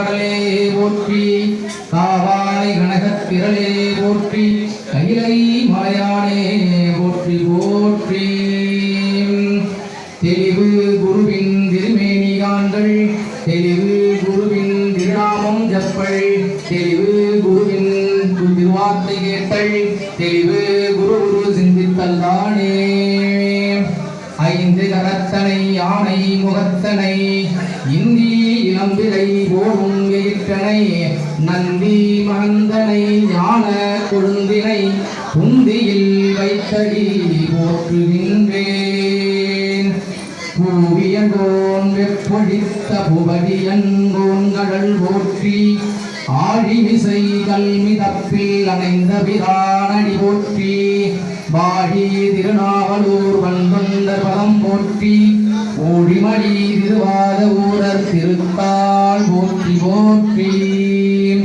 கடலே போற்றி காவாய் கனகத் திரளே போற்றி கைலை மலையானே போற்றி போற்றி. தெளிவு குருவின் திருமேனி காண்கள் தெளிவு குருவின் திருநாமம் ஜப்பள் தெளிவு குருவின் திருவார்த்தை கேட்டள் தெளிவு குரு குரு சிந்தித்தல் தானே. ஐந்து கரத்தனை யானை முகத்தனை இந்தி எயிற்றனை நந்தி மகந்தனை ஞான கொழுந்தினை புந்தியில் வைத்தடி போற்றுகின்றேன். பூவியங்கோன் வெப்பொழித்த புவடியங்கோன் கடல் போற்றி ஆழிமிசை கல்மிதப்பில் அணைந்த பிரானடி போற்றி வாழி திருநாவலூர் வந்தொண்டர் பதம் போற்றி ஓடிமடி திருவாத ஊரர் திருத்தாள் போற்றி போற்றி